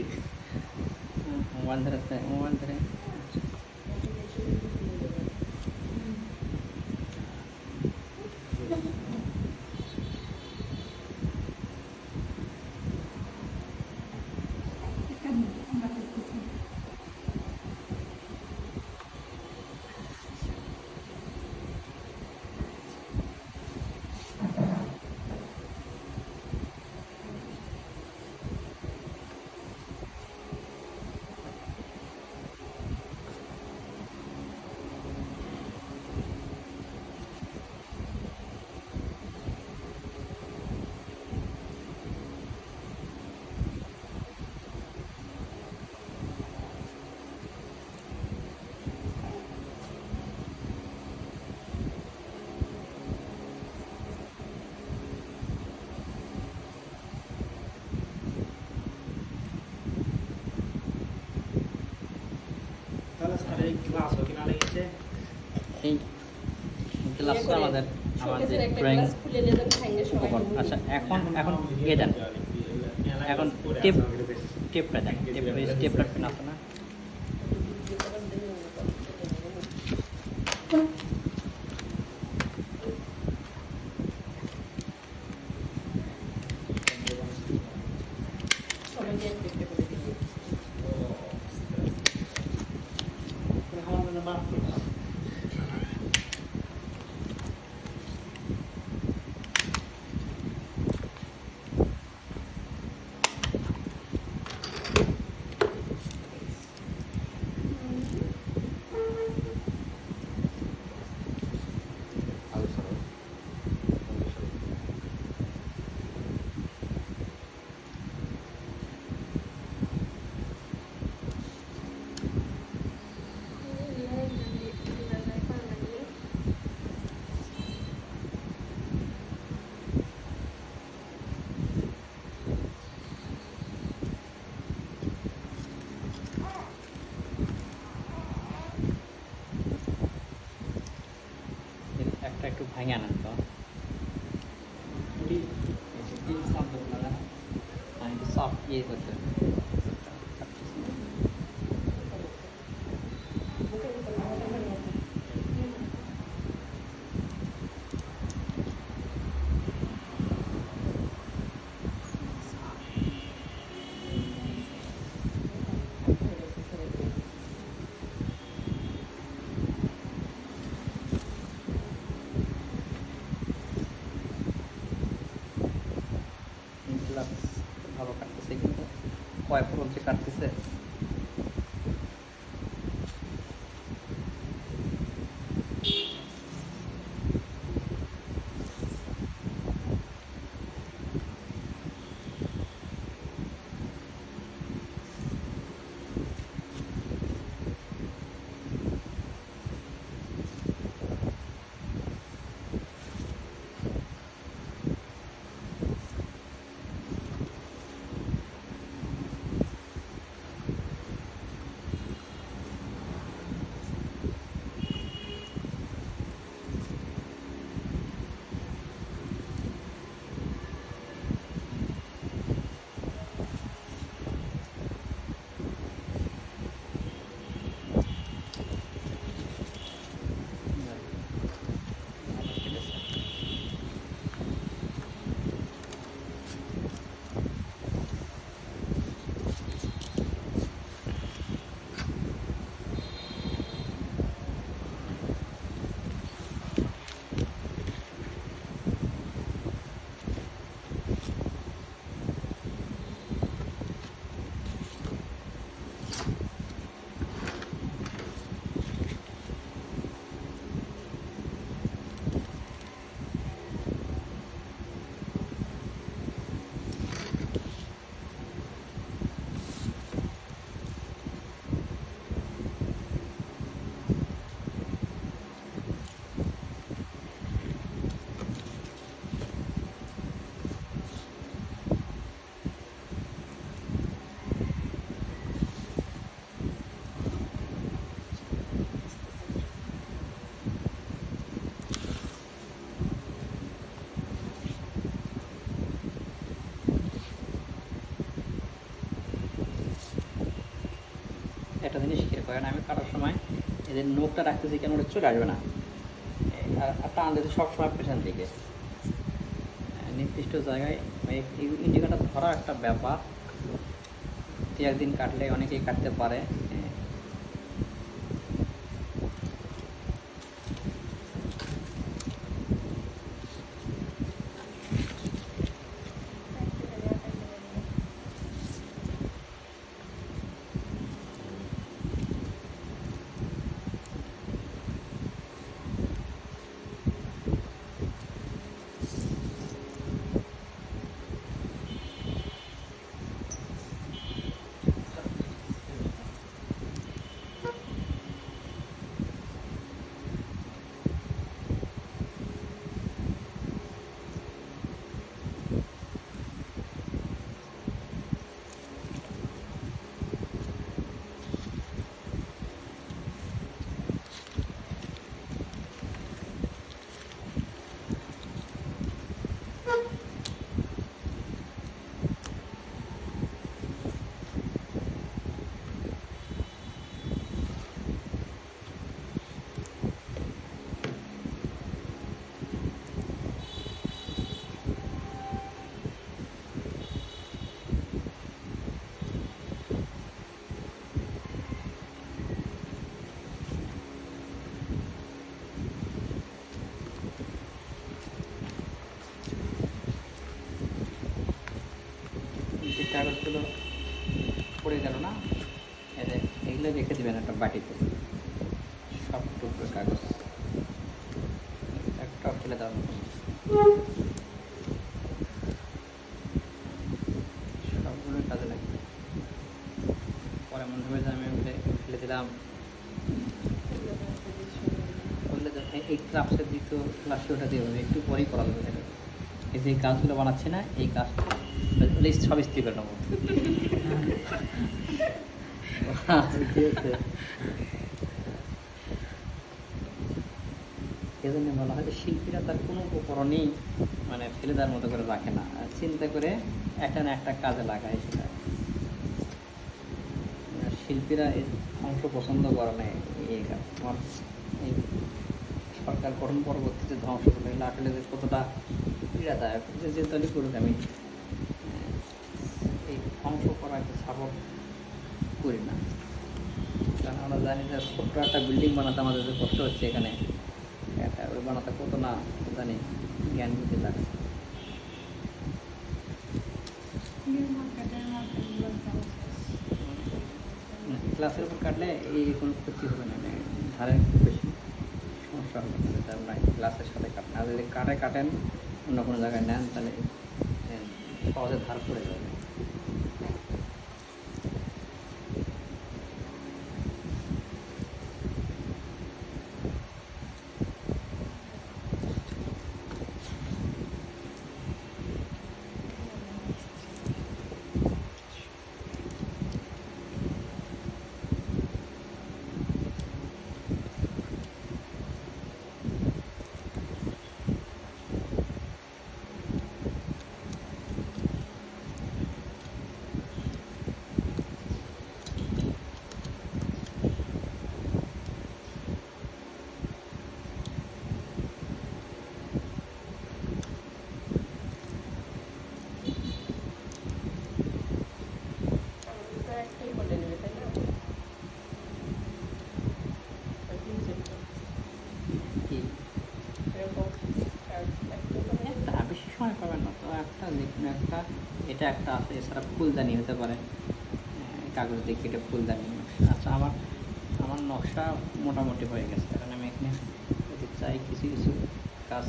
Mobile ধরে এই গ্লাসটা আমাদের আমাদের ড্রয়িং উপকরণ। আচ্ছা এখন এখন ইয়ে দেন। এখন টিপ টেপটা দেন। টিপ টিপটা পেন আছে না একটা একটু ভেঙে আনেন তো আমি সফট ইয়ে করতে কয় কাটতেছে একটা জিনিস খেয়াল করেন আমি কাটার সময় এদের নোখটা রাখতেছি কেন ওটা চলে আসবে না। আর টান দিতে সবসময় পেছন দিকে। নির্দিষ্ট জায়গায় ইন্ডিকেটার ধরা একটা ব্যাপার। দু একদিন কাটলে অনেকেই কাটতে পারে আহ, যে কাগজগুলো পড়ে গেল না এই যে এগুলো রেখে দেবেন একটা বাটিতে। সব টুকরো কাগজ। একটা ফেলে দেওয়ার মতো। সবগুলো কাজে লাগবে। পরে মনে হবে যে আমি ফেলে দিলাম। বললে এই- ক্লাসের দ্বিতীয় ক্লাসে ওটা দিয়ে হবে। একটু পরেই করা যাবে এই যে গাছগুলো বানাচ্ছে না, এই লিস্ট সব স্থির করে নেব এজন্য বলা হয় যে শিল্পীরা তার কোনো উপকরণেই মানে ফেলে দেওয়ার মতো করে রাখে না। চিন্তা করে একটা না একটা কাজে লাগায় সেটা। শিল্পীরা এই অংশ পছন্দ করে না এই আমার এই সরকার গঠন পরবর্তীতে ধ্বংস করে আসলে যে কতটা পীড়াদায়ক, যে দলই করুক আমি এই ধ্বংস করাকে সাপোর্ট করি না। কারণ আমরা জানি যে ছোট্ট একটা বিল্ডিং বানাতে আমাদের যে কষ্ট হচ্ছে এখানে। ওই বানাতে কত না, জানি, জ্ঞান বুদ্ধি লাগে ক্লাসের উপর কাটলে এই কোনো ক্ষতি হবে না মানে ধারে বেশি। সমস্যা হবে না তাহলে আমরা ক্লাসের সাথে কাটেন আর যদি কাটে, কাটেন, অন্য কোনো জায়গায় নেন, তাহলে সহজে ধার পড়ে যাবে একটাই করে নেবে তাই না আর তিন চারটে। কি এরকম আর একটা করে একটা বেশি সময় পাবেন না তো একটা যে কোনো একটা এটা একটা আছে এছাড়া ফুলদানি হতে পারে। কাগজ দিয়ে কেটে ফুলদানি আচ্ছা আমার আমার নকশা মোটামুটি হয়ে গেছে, কারণ আমি এখানে চাই কিছু কিছু কাজ।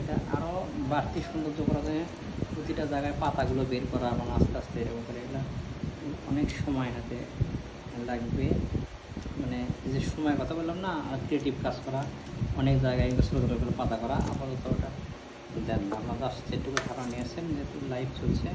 এটা আরও বাড়তি সৌন্দর্য করা যায়, প্রতিটা জায়গায় পাতাগুলো বের করা এবং আস্তে আস্তে এরকম করে এগুলো অনেক সময় হাতে লাগবে। মানে যে সময় কথা বললাম না, আর ক্রিয়েটিভ কাজ করা, অনেক জায়গায় ছোটো ছোটো করে পাতা করা, আপাতত ওটা দেন না। আপনার যেটুকু ধারণা নিয়েছেন যেহেতু লাইভ চলছে,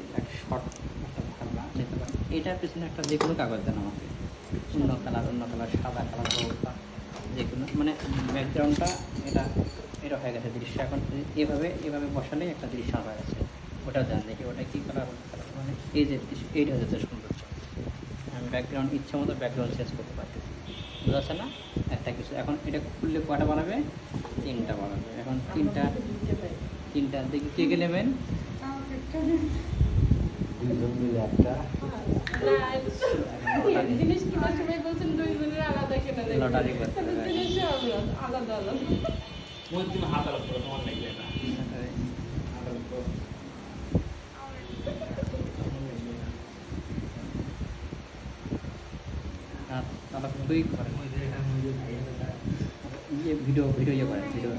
একটা শর্ট একটা ধারণা নিতে পারেন এটার পিছনে একটা যে কোনো কাগজ দেন আমাকে। অন্য কালার অন্য কালার, সাদা কালার বা যে কোনো মানে ব্যাকগ্রাউন্ডটা এটা এটা হয়ে গেছে দৃশ্য। এখন এভাবে এভাবে বসালেই একটা দৃশ্য হয়ে গেছে। ওটা দেন দেখি, ওটা কী কালার মানে এই যে এইটা হচ্ছে সৌন্দর্য আমি ব্যাকগ্রাউন্ড ইচ্ছে মতো ব্যাকগ্রাউন্ড চেঞ্জ করতে পারি বুঝা যাচ্ছে না? একটা কিছু। এখন এটা খুললে কটা বানাবে? তিনটা বানাবে। এখন তিনটা তিনটার দিকে কে কে নেবেন? দুইজন মিলে একটা। লটারি করতে আলাদা আলাদা আলাদা মই তুমি হাত আলাপ করো তোমার লাগবে না হাত আলাপ করো আর তারা তুই ভিডিও ভিডিও ইয়ে করে ভিডিও